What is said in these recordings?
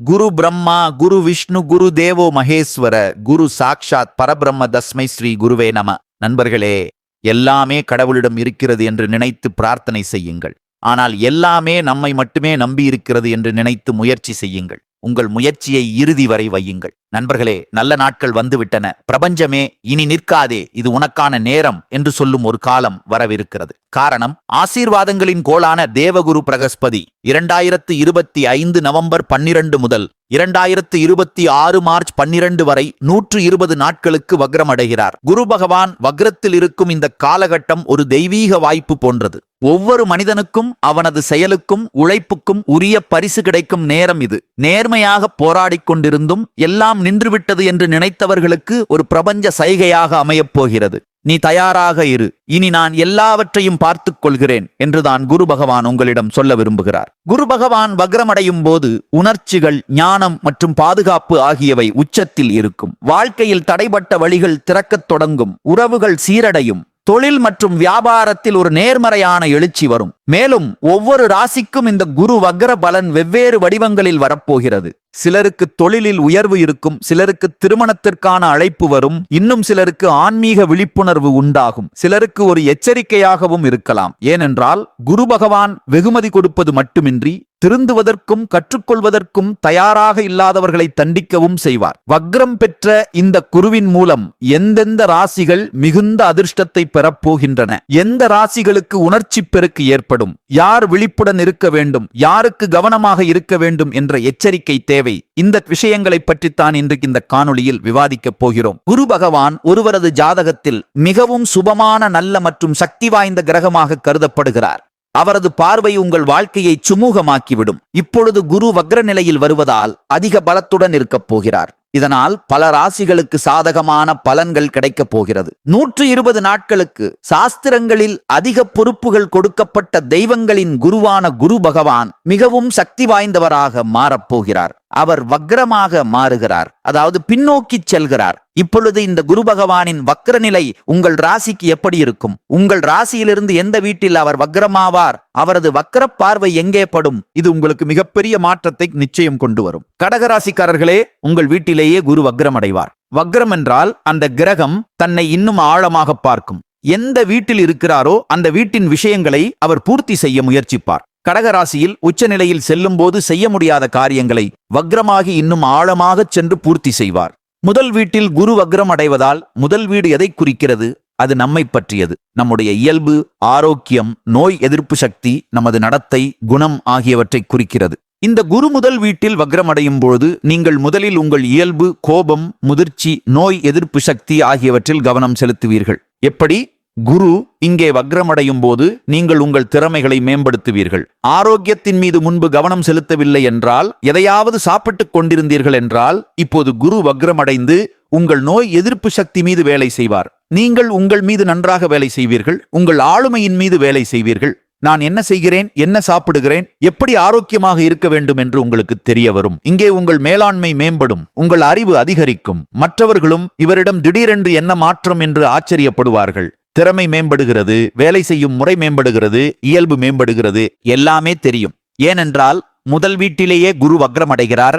குரு பிரம்மா குரு விஷ்ணு குரு தேவோ மகேஸ்வர குரு சாக்ஷாத் பரபிரம்ம தஸ்மை ஸ்ரீ குருவே நம. நண்பர்களே எல்லாமே கடவுளிடம் இருக்கிறது என்று நினைத்து பிரார்த்தனை செய்யுங்கள். ஆனால் எல்லாமே நம்மை மட்டுமே நம்பி இருக்கிறது என்று நினைத்து முயற்சி செய்யுங்கள். உங்கள் முயற்சியை இறுதி வரை வையுங்கள். நண்பர்களே நல்ல நாட்கள் வந்துவிட்டன. பிரபஞ்சமே இனி நிற்காதே. இது உனக்கான நேரம் என்று சொல்லும் ஒரு காலம் வரவிருக்கிறது. காரணம் ஆசீர்வாதங்களின் கோளான தேவகுரு பிரகஸ்பதி. இரண்டாயிரத்து இருபத்தி ஐந்து நவம்பர் பன்னிரண்டு முதல் இரண்டாயிரத்து இருபத்தி ஆறு மார்ச் பன்னிரண்டு வரை நூற்று இருபது நாட்களுக்கு வக்ரமடைகிறார். குரு பகவான் வக்ரத்தில் இருக்கும் இந்த காலகட்டம் ஒரு தெய்வீக வாய்ப்பு போன்றது. ஒவ்வொரு மனிதனுக்கும் அவனது செயலுக்கும் உழைப்புக்கும் உரிய பரிசு கிடைக்கும் நேரம் இது. நேர்மையாக போராடிக் கொண்டிருந்தும் எல்லாம் நின்றுவிட்டது என்று நினைத்தவர்களுக்கு ஒரு பிரபஞ்ச சைகையாக அமையப் போகிறது. நீ தயாராக இரு. இனி நான் எல்லாவற்றையும் பார்த்துக் கொள்கிறேன் என்றுதான் குரு பகவான் உங்களிடம் சொல்ல விரும்புகிறார். குரு பகவான் வக்ரமடையும் போது உணர்ச்சிகள் ஞானம் மற்றும் பாதுகாப்பு ஆகியவை உச்சத்தில் இருக்கும். வாழ்க்கையில் தடைபட்ட வழிகள் திறக்கத் தொடங்கும். உறவுகள் சீரடையும். தொழில் மற்றும் வியாபாரத்தில் ஒரு நேர்மறையான எழுச்சி வரும். மேலும் ஒவ்வொரு ராசிக்கும் இந்த குரு வக்ர பலன் வெவ்வேறு வடிவங்களில் வரப்போகிறது. சிலருக்கு தொழிலில் உயர்வு இருக்கும் சிலருக்கு திருமணத்திற்கான அழைப்பு வரும் இன்னும் சிலருக்கு ஆன்மீக விழிப்புணர்வு உண்டாகும். சிலருக்கு ஒரு எச்சரிக்கையாகவும் இருக்கலாம். ஏனென்றால் குரு பகவான் வெகுமதி கொடுப்பது மட்டுமின்றி திருந்துவதற்கும் கற்றுக்கொள்வதற்கும் தயாராக இல்லாதவர்களை தண்டிக்கவும் செய்வார். வக்ரம் பெற்ற இந்த குருவின் மூலம் எந்தெந்த ராசிகள் மிகுந்த அதிர்ஷ்டத்தை பெறப்போகின்றன? எந்த ராசிகளுக்கு உணர்ச்சி பெருக்கு ஏற்படும்? யார் விழிப்புடன் இருக்க வேண்டும்? யாருக்கு கவனமாக இருக்க வேண்டும்? என்ற எச்சரிக்கை தேவை. இந்த விஷயங்களை பற்றித்தான் இன்றைக்கு இந்த காணொளியில் விவாதிக்கப் போகிறோம். குரு பகவான் ஒருவரது ஜாதகத்தில் மிகவும் சுபமான நல்ல மற்றும் சக்தி வாய்ந்த கிரகமாக கருதப்படுகிறார். அவரது பார்வை உங்கள் வாழ்க்கையை சுமூகமாக்கிவிடும். இப்பொழுது குரு வக்ர நிலையில் வருவதால் அதிக பலத்துடன் இருக்கப் போகிறார். இதனால் பல ராசிகளுக்கு சாதகமான பலன்கள் கிடைக்கப் போகிறது. நூற்று இருபது நாட்களுக்கு சாஸ்திரங்களில் அதிக பொறுப்புகள் கொடுக்கப்பட்ட தெய்வங்களின் குருவான குரு பகவான் மிகவும் சக்தி வாய்ந்தவராக மாறப்போகிறார் அவர் வக்ரமாக மாறுகிறார். அதாவது பின்னோக்கி செல்கிறார். இப்பொழுது இந்த குரு பகவானின் வக்ர நிலை உங்கள் ராசிக்கு எப்படி இருக்கும்? உங்கள் ராசியிலிருந்து எந்த வீட்டில் அவர் வக்ரமாவார்? அவரது வக்ர பார்வை எங்கே படும்? இது உங்களுக்கு மிகப்பெரிய மாற்றத்தை நிச்சயம் கொண்டு வரும். கடகராசிக்காரர்களே உங்கள் வீட்டிலேயே குரு வக்ரம் அடைவார் வக்ரம் என்றால் அந்த கிரகம் தன்னை இன்னும் ஆழமாக பார்க்கும். எந்த வீட்டில் இருக்கிறாரோ அந்த வீட்டின் விஷயங்களை அவர் பூர்த்தி செய்ய முயற்சிப்பார். கடகராசியில் உச்சநிலையில் செல்லும்போது செய்ய முடியாத காரியங்களை வக்ரமாகி இன்னும் ஆழமாகச் சென்று பூர்த்தி செய்வார். முதல் வீட்டில் குரு வக்ரம் அடைவதால் முதல் வீடு எதை குறிக்கிறது? அது நம்மை பற்றியது. நம்முடைய இயல்பு ஆரோக்கியம் நோய் எதிர்ப்பு சக்தி நமது நடத்தை குணம் ஆகியவற்றை குறிக்கிறது. இந்த குரு முதல் வீட்டில் வக்ரமடையும் பொழுது நீங்கள் முதலில் உங்கள் இயல்பு கோபம் முதிர்ச்சி நோய் எதிர்ப்பு சக்தி ஆகியவற்றில் கவனம் செலுத்துவீர்கள். எப்படி? குரு இங்கே வக்ரமடையும் போது நீங்கள் உங்கள் திறமைகளை மேம்படுத்துவீர்கள். ஆரோக்கியத்தின் மீது முன்பு கவனம் செலுத்தவில்லை என்றால் எதையாவது சாப்பிட்டுக் கொண்டிருந்தீர்கள் என்றால் இப்போது குரு வக்ரமடைந்து உங்கள் நோய் எதிர்ப்பு சக்தி மீது வேலை செய்வார். நீங்கள் உங்கள் மீது நன்றாக வேலை செய்வீர்கள் உங்கள் ஆளுமையின் மீது வேலை செய்வீர்கள். நான் என்ன செய்கிறேன் என்ன சாப்பிடுகிறேன் எப்படி ஆரோக்கியமாக இருக்க வேண்டும் என்று உங்களுக்கு தெரிய வரும். இங்கே உங்கள் மேலாண்மை மேம்படும் உங்கள் அறிவு அதிகரிக்கும். மற்றவர்களும் இவரிடம் திடீரென்று என்ன மாற்றம் என்று ஆச்சரியப்படுவார்கள். திறமை மேம்படுகிறது வேலை செய்யும் முறை மேம்படுகிறது இயல்பு மேம்படுகிறது எல்லாமே தெரியும். ஏனென்றால் முதல் வீட்டிலேயே குரு வக்ரம் அடைகிறார்.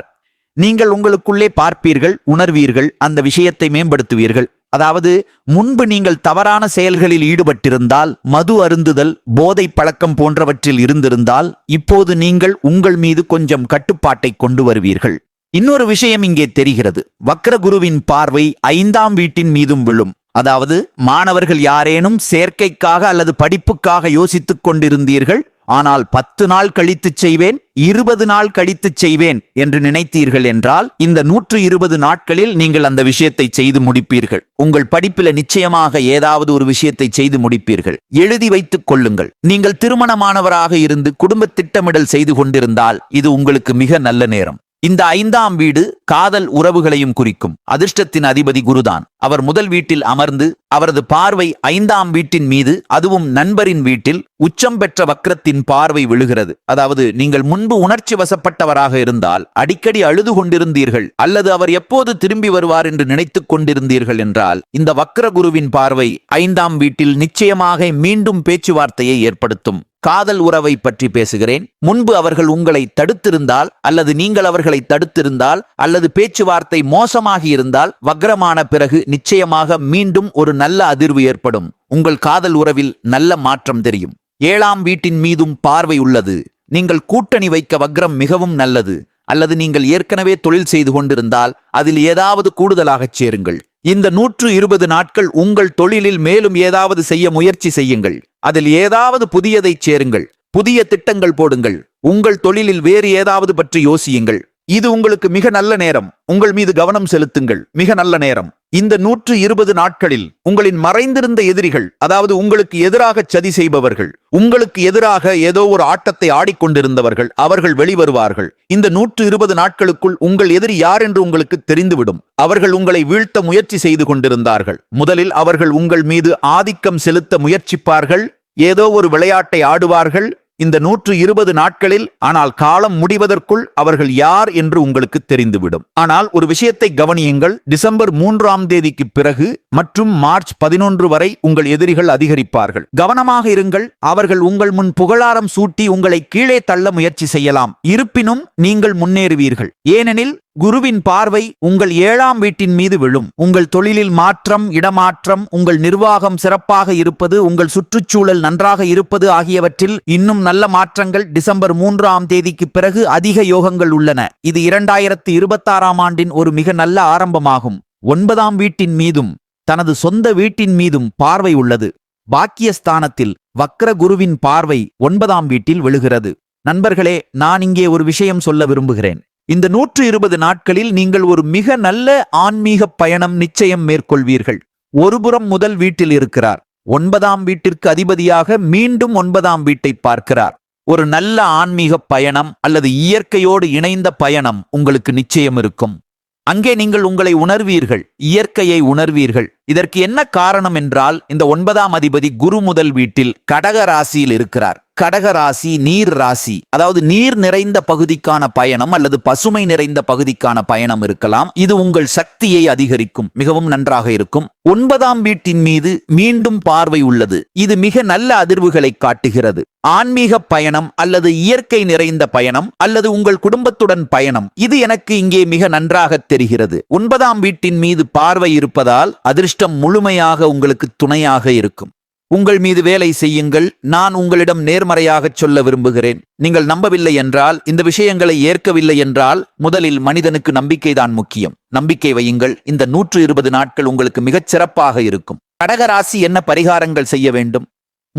நீங்கள் உங்களுக்குள்ளே பார்ப்பீர்கள் உணர்வீர்கள் அந்த விஷயத்தை மேம்படுத்துவீர்கள். அதாவது முன்பு நீங்கள் தவறான செயல்களில் ஈடுபட்டிருந்தால் மது அருந்துதல் போதை பழக்கம் போன்றவற்றில் இருந்திருந்தால் இப்போது நீங்கள் உங்கள் மீது கொஞ்சம் கட்டுப்பாட்டை கொண்டு வருவீர்கள். இன்னொரு விஷயம் இங்கே தெரிகிறது. வக்ர குருவின் பார்வை ஐந்தாம் வீட்டின் மீதும் விழும். அதாவது மாணவர்கள் யாரேனும் சேர்க்கைக்காக அல்லது படிப்புக்காக யோசித்துக் கொண்டிருந்தீர்கள் ஆனால் பத்து நாள் கழித்துச் செய்வேன் இருபது நாள் கழித்துச் செய்வேன் என்று நினைத்தீர்கள் என்றால் இந்த நூற்று இருபது நாட்களில் நீங்கள் அந்த விஷயத்தை செய்து முடிப்பீர்கள். உங்கள் படிப்பில நிச்சயமாக ஏதாவது ஒரு விஷயத்தை செய்து முடிப்பீர்கள். எழுதி வைத்துக் கொள்ளுங்கள். நீங்கள் திருமணமானவராக இருந்து குடும்ப திட்டமிடல் செய்து கொண்டிருந்தால் இது உங்களுக்கு மிக நல்ல நேரம். இந்த ஐந்தாம் வீடு காதல் உறவுகளையும் குறிக்கும். அதிர்ஷ்டத்தின் அதிபதி குருதான். அவர் முதல் வீட்டில் அமர்ந்து அவரது பார்வை ஐந்தாம் வீட்டின் மீது அதுவும் நண்பரின் வீட்டில் உச்சம் பெற்ற வக்ரத்தின் பார்வை விழுகிறது. அதாவது நீங்கள் முன்பு உணர்ச்சி வசப்பட்டவராக இருந்தால் அடிக்கடி அழுது கொண்டிருந்தீர்கள் அல்லது அவர் எப்போது திரும்பி வருவார் என்று நினைத்துக் கொண்டிருந்தீர்கள் என்றால் இந்த வக்ர குருவின் பார்வை ஐந்தாம் வீட்டில் நிச்சயமாக மீண்டும் பேச்சுவார்த்தையை ஏற்படுத்தும். காதல் உறவை பற்றி பேசுகிறேன். முன்பு அவர்கள் உங்களை தடுத்திருந்தால் அல்லது நீங்கள் அவர்களை தடுத்திருந்தால் அல்லது பேச்சுவார்த்தை மோசமாகி இருந்தால் வக்ரமான பிறகு நிச்சயமாக மீண்டும் ஒரு நல்ல அதிர்வு ஏற்படும். உங்கள் காதல் உறவில் நல்ல மாற்றம் தெரியும். ஏழாம் வீட்டின் மீதும் பார்வை உள்ளது. நீங்கள் கூட்டணி வைக்க வக்ரம் மிகவும் நல்லது. அல்லது நீங்கள் ஏற்கனவே தொழில் செய்து கொண்டிருந்தால் அதில் ஏதாவது கூடுதலாகச் சேருங்கள். இந்த நூற்று இருபது நாட்கள் உங்கள் தொழிலில் மேலும் ஏதாவது செய்ய முயற்சி செய்யுங்கள். அதில் ஏதாவது புதியதைச் சேருங்கள். புதிய திட்டங்கள் போடுங்கள். உங்கள் தொழிலில் வேறு ஏதாவது பற்றி யோசியுங்கள். இது உங்களுக்கு மிக நல்ல நேரம். உங்கள் மீது கவனம் செலுத்துங்கள். மிக நல்ல நேரம். இந்த நூற்று இருபது நாட்களில் உங்களின் மறைந்திருந்த எதிரிகள் அதாவது உங்களுக்கு எதிராக சதி செய்பவர்கள் உங்களுக்கு எதிராக ஏதோ ஒரு ஆட்டத்தை ஆடிக்கொண்டிருந்தவர்கள் அவர்கள் வெளிவருவார்கள். இந்த நூற்று இருபது நாட்களுக்குள் உங்கள் எதிரி யார் என்று உங்களுக்கு தெரிந்துவிடும். அவர்கள் உங்களை வீழ்த்த முயற்சி செய்து கொண்டிருந்தார்கள். முதலில் அவர்கள் உங்கள் மீது ஆதிக்கம் செலுத்த முயற்சிப்பார்கள். ஏதோ ஒரு விளையாட்டை ஆடுவார்கள். இந்த நூற்று இருபது நாட்களில் ஆனால் காலம் முடிவதற்குள் அவர்கள் யார் என்று உங்களுக்கு தெரிந்துவிடும். ஆனால் ஒரு விஷயத்தை கவனியுங்கள். டிசம்பர் மூன்றாம் தேதிக்கு பிறகு மற்றும் மார்ச் பதினொன்று வரை உங்கள் எதிரிகள் அதிகரிப்பார்கள். கவனமாக இருங்கள். அவர்கள் உங்கள் முன் புகழாரம் சூட்டி உங்களை கீழே தள்ள முயற்சி செய்யலாம். இருப்பினும் நீங்கள் முன்னேறுவீர்கள். ஏனெனில் குருவின் பார்வை உங்கள் ஏழாம் வீட்டின் மீது விழும். உங்கள் தொழிலில் மாற்றம் இடமாற்றம் உங்கள் நிர்வாகம் சிறப்பாக இருப்பது உங்கள் சுற்றுச்சூழல் நன்றாக இருப்பது ஆகியவற்றில் இன்னும் நல்ல மாற்றங்கள் டிசம்பர் மூன்றாம் தேதிக்கு பிறகு அதிக யோகங்கள் உள்ளன. இது இரண்டாயிரத்து இருபத்தாறாம் ஆண்டின் ஒரு மிக நல்ல ஆரம்பமாகும். ஒன்பதாம் வீட்டின் மீதும் தனது சொந்த வீட்டின் மீதும் பார்வை உள்ளது. பாக்கியஸ்தானத்தில் வக்ர குருவின் பார்வை ஒன்பதாம் வீட்டில் விழுகிறது. நண்பர்களே நான் இங்கே ஒரு விஷயம் சொல்ல விரும்புகிறேன். இந்த நூற்று இருபது நாட்களில் நீங்கள் ஒரு மிக நல்ல ஆன்மீக பயணம் நிச்சயம் மேற்கொள்வீர்கள். ஒருபுறம் முதல் வீட்டில் இருக்கிறார். ஒன்பதாம் வீட்டிற்கு அதிபதியாக மீண்டும் ஒன்பதாம் வீட்டை பார்க்கிறார். ஒரு நல்ல ஆன்மீக பயணம் அல்லது இயற்கையோடு இணைந்த பயணம் உங்களுக்கு நிச்சயம் இருக்கும். அங்கே நீங்கள் உங்களை உணர்வீர்கள் இயற்கையை உணர்வீர்கள். இதற்கு என்ன காரணம் என்றால் இந்த ஒன்பதாம் அதிபதி குரு முதல் வீட்டில் கடக ராசியில் இருக்கிறார். கடகராசி நீர் ராசி. அதாவது நீர் நிறைந்த பகுதிக்கான பயணம் அல்லது பசுமை நிறைந்த பகுதிக்கான பயணம் இருக்கலாம். இது உங்கள் சக்தியை அதிகரிக்கும் மிகவும் நன்றாக இருக்கும். ஒன்பதாம் வீட்டின் மீது மீண்டும் பார்வை உள்ளது. இது மிக நல்ல அதிர்வுகளை காட்டுகிறது. ஆன்மீக பயணம் அல்லது இயற்கை நிறைந்த பயணம் அல்லது உங்கள் குடும்பத்துடன் பயணம். இது எனக்கு இங்கே மிக நன்றாக தெரிகிறது. ஒன்பதாம் வீட்டின் மீது பார்வை இருப்பதால் அதிர்ஷ்டம் முழுமையாக உங்களுக்கு துணையாக இருக்கும். உங்கள் மீது வேலை செய்யுங்கள். நான் உங்களிடம் நேர்மறையாகச் சொல்ல விரும்புகிறேன். நீங்கள் நம்பவில்லை என்றால் இந்த விஷயங்களை ஏற்கவில்லை என்றால் முதலில் மனிதனுக்கு நம்பிக்கைதான் முக்கியம். நம்பிக்கை வையுங்கள். இந்த நூற்று இருபது நாட்கள் உங்களுக்கு மிகச் சிறப்பாக இருக்கும். கடகராசி என்ன பரிகாரங்கள் செய்ய வேண்டும்?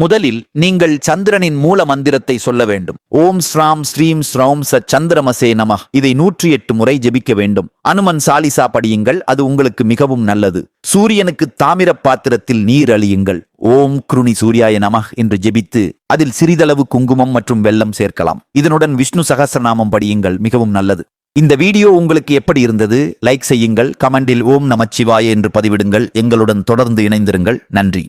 முதலில் நீங்கள் சந்திரனின் மூல மந்திரத்தை சொல்ல வேண்டும். ஓம் ஸ்ராம் ஸ்ரீம் ஸ்ரௌம் ச சந்திரமசே நம இதை நூற்றி எட்டு முறை ஜெபிக்க வேண்டும். அனுமன் சாலிசா படியுங்கள் அது உங்களுக்கு மிகவும் நல்லது. சூரியனுக்கு தாமிர பாத்திரத்தில் நீர் அழியுங்கள். ஓம் குருணி சூர்யாய நமஹ் என்று ஜெபித்து அதில் சிறிதளவு குங்குமம் மற்றும் வெல்லம் சேர்க்கலாம். இதனுடன் விஷ்ணு சகஸ்ரநாமம் படியுங்கள் மிகவும் நல்லது. இந்த வீடியோ உங்களுக்கு எப்படி இருந்தது? லைக் செய்யுங்கள் கமெண்டில் ஓம் நமச்சிவாய என்று பதிவிடுங்கள். எங்களுடன் தொடர்ந்து இணைந்திருங்கள். நன்றி.